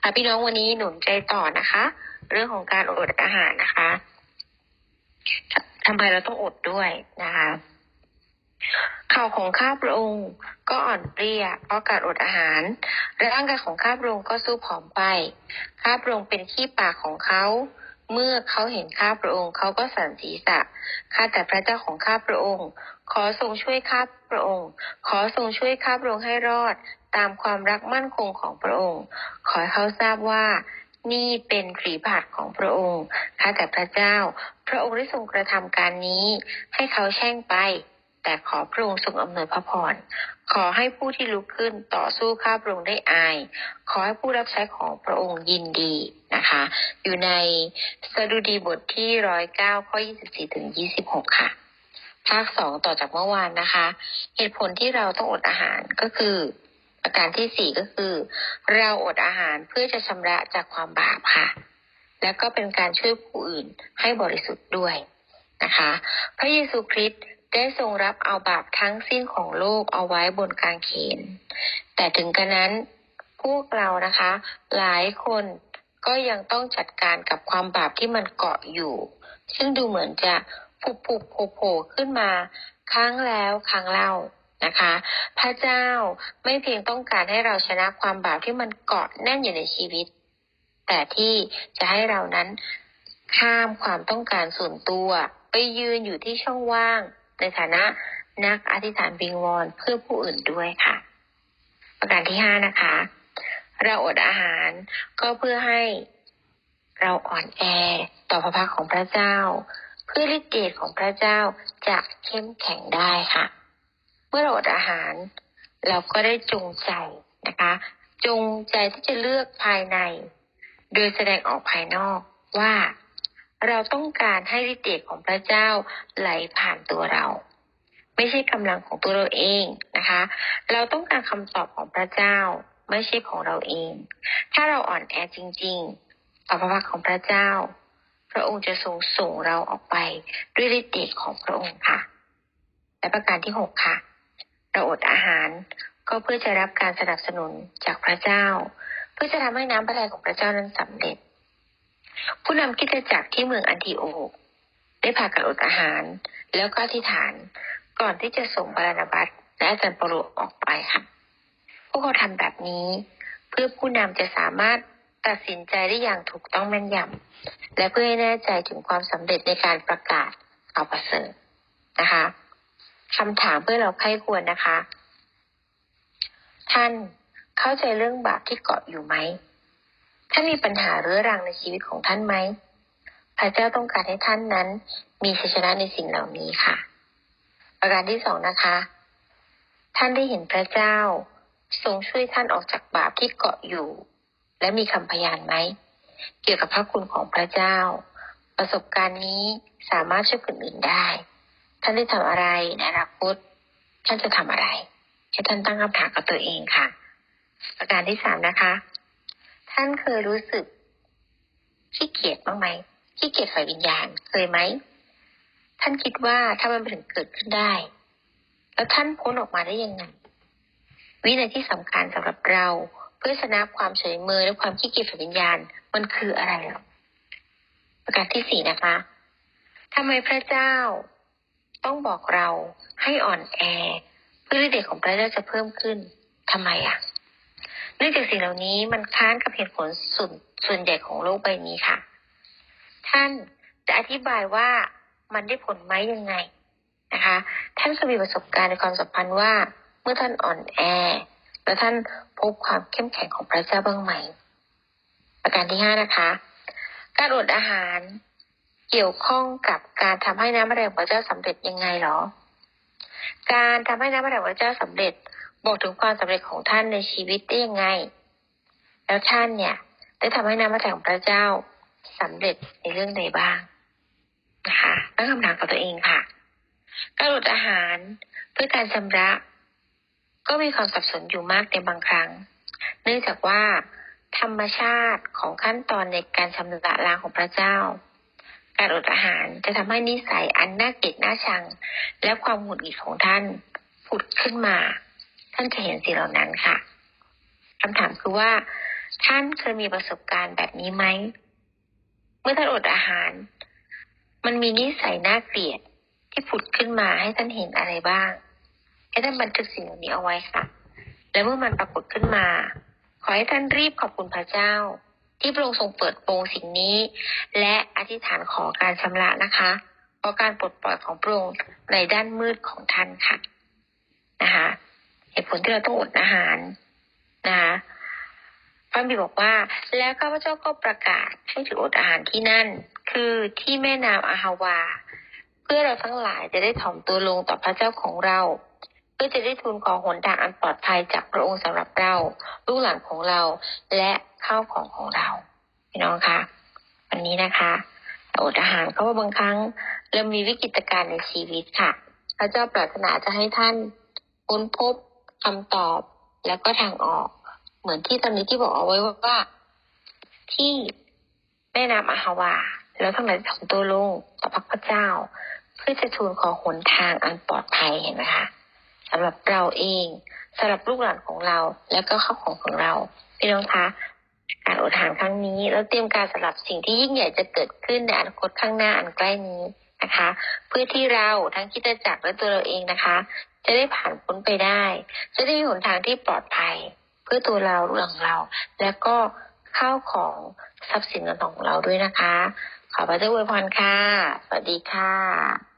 ค่ะพี่น้องวันนี้หนุนใจต่อนะคะ เรื่องของการอดอาหารนะคะทำไมเราต้องอดด้วยนะคะเข่าของข้าพระองค์ก็อ่อนเปรี้ยเพราะการอดอาหารร่างกายของข้าพระองค์ก็สู้ผอมไป ข้าพระองค์เป็นขี้ปากของเขา เมื่อเขาเห็นข้าพระองค์ เขาก็สั่นศีรษะ ข้าแต่พระเจ้าของข้าพระองค์ ขอทรงช่วยข้าพระองค์ ขอทรงช่วยข้าพระองค์ให้รอด ตามความรักมั่นคงของพระองค์ ขอให้เขาทราบว่านี่เป็นฝีบาทของพระองค์ ข้าแต่พระเจ้า พระองค์ได้ทรงกระทำการนี้ ให้เขาแช่งไป แต่ขอพระองค์ทรงอำนวยพระพร ขอให้ผู้ที่ลุกขึ้นต่อสู้ข้าพระองค์ได้อาย ขอให้ผู้รับใช้ของพระองค์ยินดีนะคะ อยู่ในสดุดีบทที่ร้อยเก้าข้อยี่สิบสี่ถึงยี่สิบหกค่ะ ภาคสองต่อจากเมื่อวานนะคะ เหตุผลที่เราต้องอดอาหารก็คือประการที่สี่ก็คือ เราอดอาหารเพื่อจะชำระจากความบาปค่ะ และก็เป็นการช่วยผู้อื่นให้บริสุทธิ์ด้วยนะคะ พระเยซูคริสต์ ได้ทรงรับเอาบาปทั้งสิ้นของโลกเอาไว้บนกางเขน แต่ถึงกระนั้นพวกเรานะคะ หลายคนก็ยังต้องจัดการกับความบาปที่มันเกาะอยู่ ซึ่งดูเหมือนจะผุบผุบโผล่โผล่ขึ้นมาครั้งแล้วครั้งเล่านะคะ พระเจ้าไม่เพียงต้องการให้เราชนะความบาปที่มันเกาะแน่นอยู่ในชีวิต แต่ที่จะให้เรานั้นข้ามความต้องการส่วนตัว ไปยืนอยู่ที่ช่องว่าง ในฐานะนักอธิษฐานวิงวอนเพื่อผู้อื่นด้วยค่ะ ประการที่ห้านะคะ เราอดอาหารก็เพื่อให้เราอ่อนแอต่อพระพักของพระเจ้า เพื่อฤทธิ์เดชของพระเจ้าจะเข้มแข็งได้ค่ะ เมื่อเราอดอาหาร เราก็ได้จงใจนะคะ จงใจที่จะเลือกภายใน โดยแสดงออกภายนอกว่า เราต้องการให้ฤทธิ์เดชของพระเจ้าไหลผ่านตัวเรา ไม่ใช่กำลังของตัวเราเองนะคะ เราต้องการคำตอบของพระเจ้าไม่ใช่ของเราเอง ถ้าเราอ่อนแอจริง ๆ ต่อพระพักของพระเจ้า พระองค์จะทรงส่งเราออกไปด้วยฤทธิ์เดชของพระองค์ค่ะ และประการที่หกค่ะ เราอดอาหารก็เพื่อจะรับการสนับสนุนจากพระเจ้า เพื่อจะทำให้น้ำพระทัยของพระเจ้านั้นสำเร็จ ผู้นำคิดจักรที่เมืองอันทิโอคได้พากันอดอาหาร แล้วก็อธิษฐาน ก่อนที่จะส่งบารานาบัสและอาจารย์ปโรออกไปค่ะ พวกเขาทำแบบนี้ เพื่อผู้นำจะสามารถตัดสินใจได้อย่างถูกต้องแม่นยำและเพื่อให้แน่ใจถึงความสำเร็จในการประกาศข่าวประเสริฐนะคะคำถามเพื่อเราใครควรนะคะ ท่านเข้าใจเรื่องบาปที่เกาะอยู่ไหม ท่านมีปัญหาเรื้อรังในชีวิตของท่านไหมพระเจ้าต้องการให้ท่านนั้นมีชัยชนะในสิ่งเหล่านี้ค่ะ ประการที่สองนะคะ ท่านได้เห็นพระเจ้าทรงช่วยท่านออกจากบาปที่เกาะอยู่ และมีคำพยานไหม เกี่ยวกับพระคุณของพระเจ้า ประสบการณ์นี้สามารถช่วยคนอื่นได้ ท่านได้ทำอะไรในอนาคตท่านจะทำอะไร ให้ท่านตั้งคำถามกับตัวเองค่ะ ประการที่สามนะคะ ท่านเคยรู้สึกขี้เกียจบ้างไหมขี้เกียจฝ่ายวิญญาณเคยไหมท่านคิดว่าถ้ามันถึงเกิดขึ้นได้ แล้วท่านพ้นออกมาได้ยังไงวินาที่สำคัญสำหรับเรา เพื่อชนะความเฉยเมยและความขี้เกียจฝ่ายวิญญาณมันคืออะไรหรอประการที่สี่นะคะทำไมพระเจ้าต้องบอกเราให้อ่อนแอ เพื่อที่เด็กของพระเจ้าจะเพิ่มขึ้นทำไมอะ เนื่องจากสิ่งเหล่านี้มันค้านกับเหตุผลส่วนส่วนใหญ่ของโลกใบนี้ค่ะ ท่านจะอธิบายว่ามันได้ผลไหมยังไงนะคะ ท่านเคยมีประสบการณ์ในความสัมพันธ์ว่า เมื่อท่านอ่อนแอ แล้วท่านพบความเข้มแข็งของพระเจ้าบ้างไหม ประการที่ห้านะคะ การอดอาหารเกี่ยวข้องกับการทำให้น้ำพระทัยของพระเจ้าสำเร็จยังไงหรอ การทำให้น้ำพระทัยของพระเจ้าสำเร็จ บอกถึงความสำเร็จของท่านในชีวิตได้ยังไง แล้วท่านเนี่ย ได้ทำให้น้ำพระทัยของพระเจ้าสำเร็จในเรื่องใดบ้างนะคะตั้งคำถามกับตัวเองค่ะ การอดอาหารเพื่อการชำระ ก็มีความสับสนอยู่มากในบางครั้ง เนื่องจากว่า ธรรมชาติของขั้นตอนในการชำระล้างของพระเจ้า การอดอาหารจะทำให้นิสัยอันน่าเกลียดน่าชัง และความหงุดหงิดของท่านผุดขึ้นมา ท่านจะเห็นสิ่งเหล่านั้นค่ะคำถามคือว่า ท่านเคยมีประสบการณ์แบบนี้ไหม เมื่อท่านอดอาหาร มันมีนิสัยน่าเกลียดที่ผุดขึ้นมาให้ท่านเห็นอะไรบ้าง ให้ท่านบันทึกสิ่งเหล่านี้เอาไว้ค่ะ และเมื่อมันปรากฏขึ้นมา ขอให้ท่านรีบขอบคุณพระเจ้า ที่พระองค์ทรงเปิดโปงสิ่งนี้ และอธิษฐานขอการชำระนะคะเพราะการปลดปล่อยของพระองค์ในด้านมืดของท่านค่ะนะคะ ตุผลที่เราต้องอดอาหารนะคะพระบิดบอกว่า แล้วข้าพเจ้าก็ประกาศให้ถืออดอาหารที่นั่น คือที่แม่น้ำอาฮาวา เพื่อเราทั้งหลายจะได้ถ่อมตัวลงต่อพระเจ้าของเรา เพื่อจะได้ทูลขอหนทางอันปลอดภัยจากพระองค์สำหรับเราลูกหลานของเราและข้าวของของเราพี่น้องคะวันนี้นะคะอดอาหารเพราะว่าบางครั้งเรามีวิกฤตการณ์ในชีวิตค่ะ พระเจ้าปรารถนาจะให้ท่านค้นพบ คำตอบแล้วก็ทางออก เหมือนที่ตอนนี้ที่บอกเอาไว้ว่า ที่แม่น้ำอาฮาวา แล้วทั้งหลายของตัวลงต่อพระเจ้า เพื่อจะทูลขอหนทางอันปลอดภัยเห็นไหมคะสำหรับเราเองสำหรับลูกหลานของเรา แล้วก็ข้าวของของเราพี่น้องคะการอดอาหารครั้งนี้ แล้วเตรียมการสำหรับสิ่งที่ยิ่งใหญ่จะเกิดขึ้นในอนาคตข้างหน้าอันใกล้นี้นะคะ เพื่อที่เราทั้งคิดจักรและตัวเราเองนะคะ จะได้ผ่านพ้นไปได้ จะได้มีหนทางที่ปลอดภัย เพื่อตัวเราเรื่องเรา แล้วก็ข้าวของทรัพย์สินเงินทองของเราด้วยนะคะ ขอพระเจ้าอวยพรค่ะ สวัสดีค่ะ